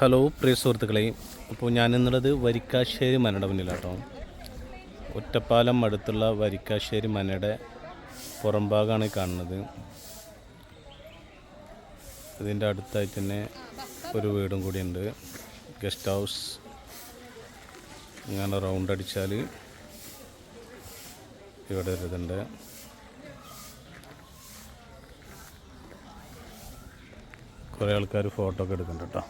Hello പ്രിയ സുഹൃത്തുക്കളെ. അപ്പോൾ ഞാൻ ഇന്നുള്ളത് വരിക്കാശ്ശേരി മനയുടെ മുന്നിലാട്ടോ. ഒറ്റപ്പാലം അടുത്തുള്ള വരിക്കാശ്ശേരി മനയുടെ പുറംഭാഗമാണ് കാണുന്നത്. ഇതിന്റെ അടുത്തായി തന്നെ ഒരു വീടും കൂടിയുണ്ട്. Guest house. ഇങ്ങനെ റൗണ്ട് അടിച്ചാൽ ഇവിടെ ഒരു ഇതുണ്ട്. കുറേ ആൾക്കാർ ഫോട്ടോ ഒക്കെ എടുക്കുന്നുണ്ട് കേട്ടോ.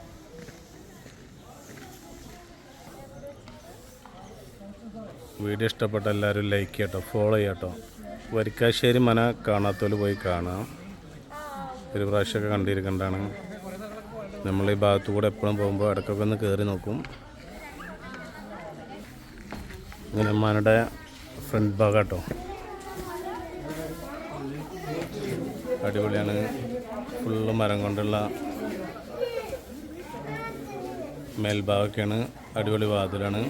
വീഡിയോ ഇഷ്ടപ്പെട്ട എല്ലാവരും ലൈക്ക് ചെയ്യട്ടോ ഫോളോ ചെയ്യട്ടോ. വരിക്കാശ്ശേരി മന കാണാത്തവർ പോയി കാണാം. ഒരു പ്രാവശ്യമൊക്കെ കണ്ടിരിക്കേണ്ടതാണ് നമ്മൾ ഈ ഭാഗത്തു കൂടെ എപ്പോഴും പോകുമ്പോൾ ഇടയ്ക്കൊക്കെ ഒന്ന് കയറി നോക്കും. ഇങ്ങനെ മനയുടെ ഫ്രണ്ട് ഭാഗം കേട്ടോ അടിപൊളിയാണ്. ഫുള്ള് മരം കൊണ്ടുള്ള മേൽഭാഗമൊക്കെയാണ് അടിപൊളി വാതിലാണ്.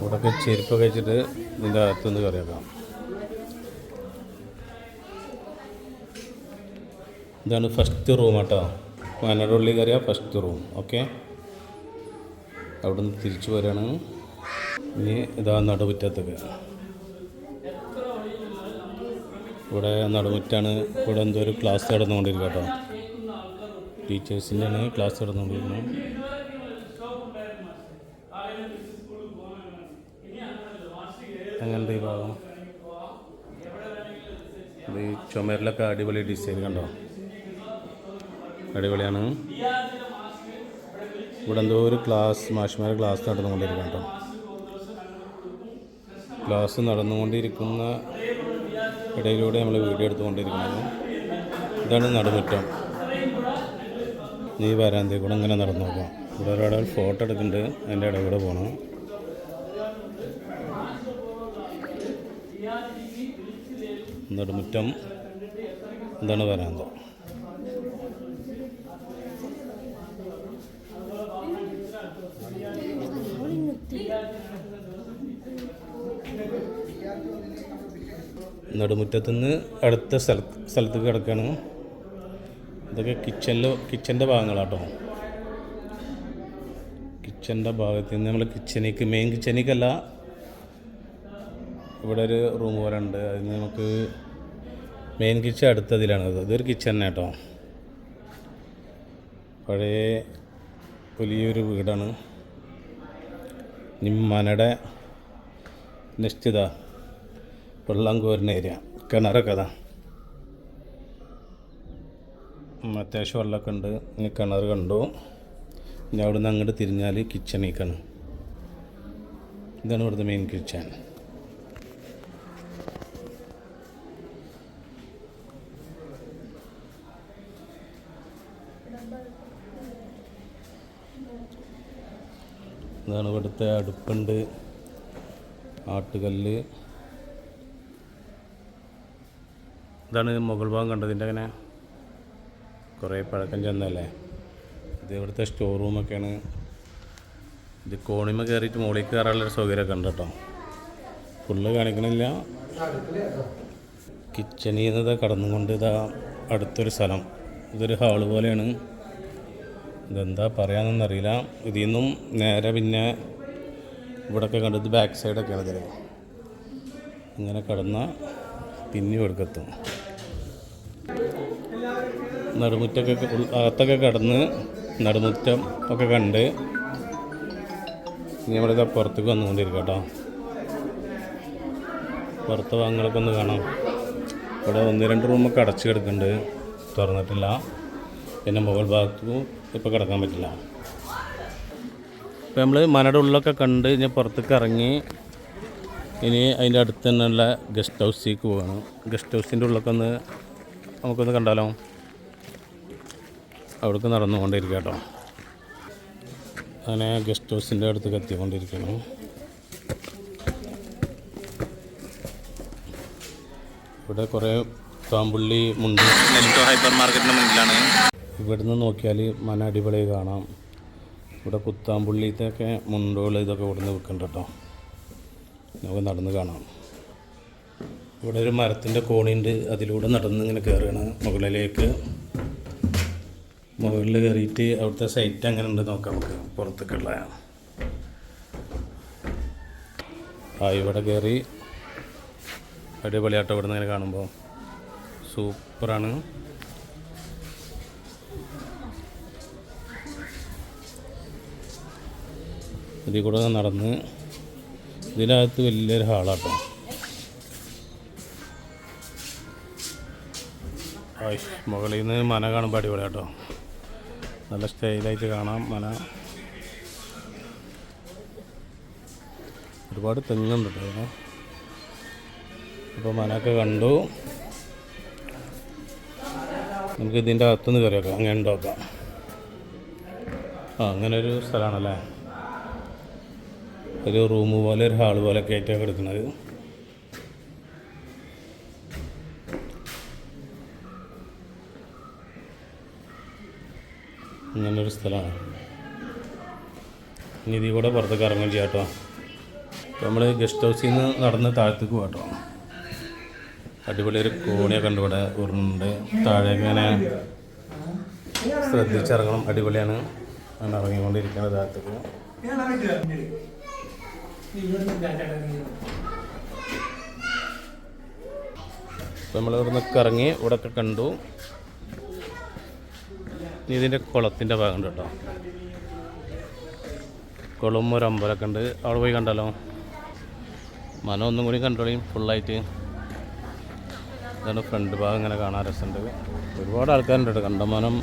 ഇവിടെയൊക്കെ ചെരുപ്പൊക്കെ വെച്ചിട്ട് ഇതിന്റെ അകത്തുനിന്ന് കറിയാക്കാം ഇതാണ് ഫസ്റ്റ് റൂം കേട്ടോ വയനാട് ഉള്ളിൽ കയറിയ ഫസ്റ്റ് റൂം ഓക്കെ അവിടെ നിന്ന് തിരിച്ചു വരികയാണ്. ഇനി ഇതാ നടുമുറ്റത്തൊക്കെ. ഇവിടെ നടുമുറ്റാണ്. ഇവിടെ എന്തോ ഒരു ക്ലാസ് നടന്നുകൊണ്ടിരിക്കുക കേട്ടോ. ടീച്ചേഴ്സിന്റെയാണ് ക്ലാസ് നടന്നുകൊണ്ടിരിക്കുന്നത് അങ്ങനത്തെ ഈ ഭാഗം ഇത് ഈ ചുമരിലൊക്കെ അടിപൊളി ഡിസൈൻ കണ്ടോ? അടിപൊളിയാണ്. ഇവിടെ എന്തോ ഒരു ക്ലാസ് മാഷിമാരെ ക്ലാസ് നടന്നുകൊണ്ടിരിക്കും കേട്ടോ. ക്ലാസ് നടന്നുകൊണ്ടിരിക്കുന്ന ഇടയിലൂടെ നമ്മൾ വീഡിയോ എടുത്തുകൊണ്ടിരിക്കുന്നത്. ഇതാണ് നടുമുറ്റം. നീ വരാന്തേ കൂടെ ഇങ്ങനെ നടന്നു നോക്കാം. ഇവിടെ ഒരാൾ ഫോട്ടോ എടുക്കുന്നുണ്ട്. അതിന്റെ ഇടയിൽ കൂടെ പോകണം നടുമുറ്റം. ഇതാണ് വരാന്ത? നടുമുറ്റത്തുനിന്ന് അടുത്ത സ്ഥല സ്ഥലത്തേക്ക് കിടക്കുകയാണ് ഇതൊക്കെ കിച്ചണിൽ കിച്ചന്റെ ഭാഗങ്ങളാട്ടോ. കിച്ചന്റെ ഭാഗത്ത് നിന്ന് നമ്മൾ കിച്ചണിക്ക് മെയിൻ കിച്ചണിക്കല്ല ഇവിടെ ഒരു റൂം പോലെ ഉണ്ട് അതിന് നമുക്ക് മെയിൻ കിച്ചൺ അടുത്തതിലാണ്. ഇത് ഇതൊരു കിച്ചൺ കേട്ടോ പഴയ വലിയൊരു വീടാണ്. നിമ്മനയുടെ നിശ്ചിത വെള്ളം കോരുന്ന ഏരിയ. കിണറൊക്കെ അതാ. അത്യാവശ്യം വെള്ളമൊക്കെ ഉണ്ട്. ഇനി കിണർ കണ്ടു. ഇനി അവിടെ നിന്ന് അങ്ങോട്ട് തിരിഞ്ഞാൽ കിച്ചണേക്കാണ് ഇതാണ് ഇവിടുത്തെ മെയിൻ കിച്ചൺ ഇതാണ് ഇവിടുത്തെ അടുപ്പുണ്ട്. ആട്ടുകല്ല്. ഇതാണ് മുകൾ ഭാഗം കണ്ടതിന്റെ അങ്ങനെ കുറേ പഴക്കം ചെന്നല്ലേ ഇത് ഇവിടുത്തെ സ്റ്റോർ റൂമൊക്കെയാണ് ഇത് കോണിമ കയറിയിട്ട് മുകളിൽ കയറാനുള്ളൊരു സൗകര്യമൊക്കെ ഉണ്ട് കേട്ടോ. ഫുള്ള് കാണിക്കണില്ല. കിച്ചണിൽ നിന്ന് കടന്നുകൊണ്ട് ഇതാ അടുത്തൊരു സ്ഥലം. ഇതൊരു ഹാൾ പോലെയാണ്. ഇതെന്താ പറയാമെന്നറിയില്ല ഇതിൽ നിന്നും നേരെ പിന്നെ ഇവിടെയൊക്കെ കണ്ടത് ബാക്ക് സൈഡൊക്കെയാണ് ഇതിൽ ഇങ്ങനെ കടന്ന പിന്നെ ഇവിടേക്കെത്തും. നടുമുറ്റൊക്കെ അകത്തൊക്കെ കടന്ന് നടുമുറ്റം ഒക്കെ കണ്ട് ഇനി നമ്മളിത് പുറത്തേക്ക് വന്നുകൊണ്ടിരിക്കുക കേട്ടോ പുറത്ത് ഭാഗങ്ങളൊക്കെ ഒന്ന് കാണാം. ഇവിടെ ഒന്ന് രണ്ട് റൂമൊക്കെ അടച്ചു കിടക്കുന്നുണ്ട്. തുറന്നിട്ടില്ല. പിന്നെ മുകൾ ഭാഗത്തും ഇപ്പോൾ കിടക്കാൻ പറ്റില്ല. ഇപ്പോൾ നമ്മൾ മനയുടെ ഉള്ളിലൊക്കെ കണ്ട് ഇനി പുറത്തേക്ക് ഇറങ്ങി ഇനി അതിന്റെ അടുത്ത് തന്നെയുള്ള ഗസ്റ്റ് ഹൗസിലേക്ക് പോകണം ഗസ്റ്റ് ഹൗസിന്റെ ഉള്ളിലൊക്കെ ഒന്ന് നമുക്കൊന്ന് കണ്ടാലോ? അവിടേക്ക് നടന്നുകൊണ്ടിരിക്കുക കേട്ടോ. അങ്ങനെ ഗസ്റ്റ് ഹൗസിന്റെ അടുത്തേക്ക് എത്തിക്കൊണ്ടിരിക്കണം ഇവിടെ കുറേ താമ്പുള്ളി മുണ്ട്. ഹൈപ്പർ മാർക്കറ്റിന്റെ മുന്നിലാണ്. ഇവിടുന്ന് നോക്കിയാൽ മന അടിപൊളി കാണാം. ഇവിടെ കുത്താമ്പുള്ളിത്തൊക്കെ മുണ്ടുകൾ ഇതൊക്കെ ഇവിടുന്ന് വിൽക്കുന്നുണ്ട് കേട്ടോ നമുക്ക് നടന്ന് കാണാം. ഇവിടെ ഒരു മരത്തിന്റെ കോണിയുണ്ട്. അതിലൂടെ നടന്ന് ഇങ്ങനെ കയറുകയാണ് മുകളിലേക്ക്. മുകളിൽ കയറിയിട്ട് അവിടുത്തെ സൈറ്റ് അങ്ങനെ ഉണ്ട് നോക്കാം നമുക്ക് പുറത്തേക്കുള്ള ആ ഇവിടെ കയറി അടിപൊളിയാട്ടോ ഇവിടെ നിന്ന് ഇങ്ങനെ കാണുമ്പോൾ. സൂപ്പറാണ്. ഇതിൽ കൂടെ നടന്ന് ഇതിനകത്ത് വലിയൊരു ഹാളാട്ടോ. മുകളിൽ നിന്ന് മന കാണുമ്പോൾ അടിപൊളി കേട്ടോ നല്ല സ്റ്റൈലായിട്ട് കാണാം മന. ഒരുപാട് ഇതിന്. അപ്പോൾ മനൊക്കെ കണ്ടു. നമുക്ക് ഇതിന്റെ അകത്തുനിന്ന് കയറി വെക്കാം അങ്ങനെ നോക്കാം ആ അങ്ങനെ ഒരു സ്ഥലമാണല്ലേ? ഒരു റൂം പോലെ ഒരു ഹാൾ പോലെ ഒക്കെ ആയിട്ടാണ് കിടക്കുന്നത്. ഇങ്ങനൊരു സ്ഥലമാണ്. ഇനി ഇതിൽ കൂടെ പുറത്തേക്ക് ഇറങ്ങുകയും ചെയ്യാം കേട്ടോ. നമ്മൾ ഗസ്റ്റ് ഹൗസിൽ നിന്ന് നടന്ന് താഴത്തേക്ക് പോകട്ടോ അടിപൊളി ഒരു കോണിയൊക്കെ ഉണ്ട് ഇവിടെ ഉരുണ്ട്. താഴെ ഇങ്ങനെ ശ്രദ്ധിച്ചിറങ്ങണം. അടിപൊളിയാണ്. ഇറങ്ങിക്കൊണ്ടിരിക്കുന്നത് താഴത്തേക്ക്. നമ്മൾ ഇവിടെ നിന്നൊക്കെ ഇറങ്ങി ഇവിടെ ഒക്കെ കണ്ടു ഇതിന്റെ കുളത്തിന്റെ ഭാഗം ഉണ്ട് കേട്ടോ. കുളം ഒരു അമ്പലമൊക്കെ ഉണ്ട്. അവിടെ പോയി കണ്ടാലോ? മനം ഒന്നും കൂടി കണ്ടോളിയും ഫുള്ളായിട്ട് ഇതാണ് ഫ്രണ്ട് ഭാഗം ഇങ്ങനെ കാണാൻ രസമുണ്ട്. ഒരുപാട് ആൾക്കാരുണ്ട് കേട്ടോ. കണ്ടമാനം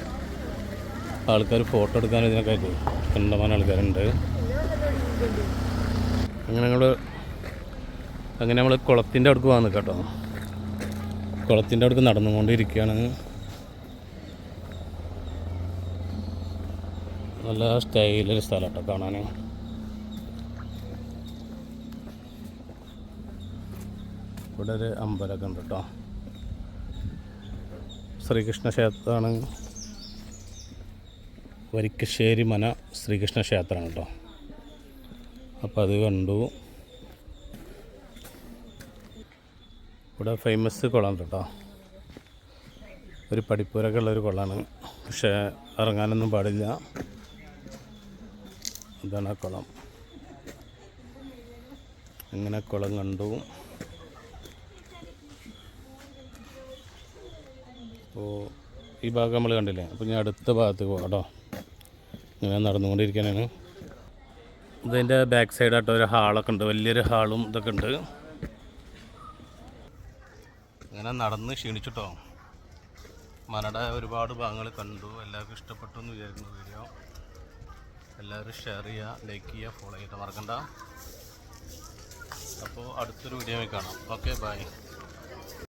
ആൾക്കാർ ഫോട്ടോ എടുക്കാൻ ഇതിനൊക്കെ ആയിട്ട്. കണ്ടമാനം ആൾക്കാരുണ്ട്. അങ്ങനെ ഞങ്ങൾ അങ്ങനെ നമ്മൾ കുളത്തിന്റെ അടുക്ക് നിൽക്കാം കേട്ടോ. കുളത്തിന്റെ അടുക്ക് നടന്നുകൊണ്ടിരിക്കുകയാണ്. നല്ല സ്റ്റൈലൊരു സ്ഥലം കേട്ടോ കാണാൻ ഇവിടെ ഒരു അമ്പലമൊക്കെ ഉണ്ട് കേട്ടോ. ശ്രീകൃഷ്ണ ക്ഷേത്രമാണ്. വരിക്കശ്ശേരി മന ശ്രീകൃഷ്ണ ക്ഷേത്രമാണ് കേട്ടോ. അപ്പോൾ അത് കണ്ടു. ഇവിടെ ഫേമസ് കുളം കേട്ടോ ഒരു പഠിപ്പൂരൊക്കെ ഉള്ളൊരു കുളമാണ് പക്ഷേ ഇറങ്ങാനൊന്നും പാടില്ല. ഇതാണ് ആ കുളം. ഇങ്ങനെ കുളം കണ്ടു. അപ്പോൾ ഈ ഭാഗം നമ്മൾ കണ്ടില്ലേ? അപ്പോൾ ഞാൻ അടുത്ത ഭാഗത്ത് പോകാം കേട്ടോ ഇങ്ങനെ നടന്നുകൊണ്ടിരിക്കാനാണ്. ഇതിന്റെ ബാക്ക് സൈഡായിട്ട് ഒരു ഹാളൊക്കെ ഉണ്ട്. വലിയൊരു ഹാളും ഇതൊക്കെ ഉണ്ട്. ഇങ്ങനെ നടന്ന് ക്ഷീണിച്ചിട്ടോ? മനട ഒരുപാട് ഭാഗങ്ങൾ കണ്ടു. എല്ലാവർക്കും ഇഷ്ടപ്പെട്ടു എന്ന് വിചാരിക്കുന്നു വീഡിയോ എല്ലാവരും ഷെയർ ചെയ്യുക ലൈക്ക് ചെയ്യുക ഫോളോ ചെയ്യുക. മറക്കണ്ട. അപ്പോൾ അടുത്തൊരു വീഡിയോ കാണാം. Okay bye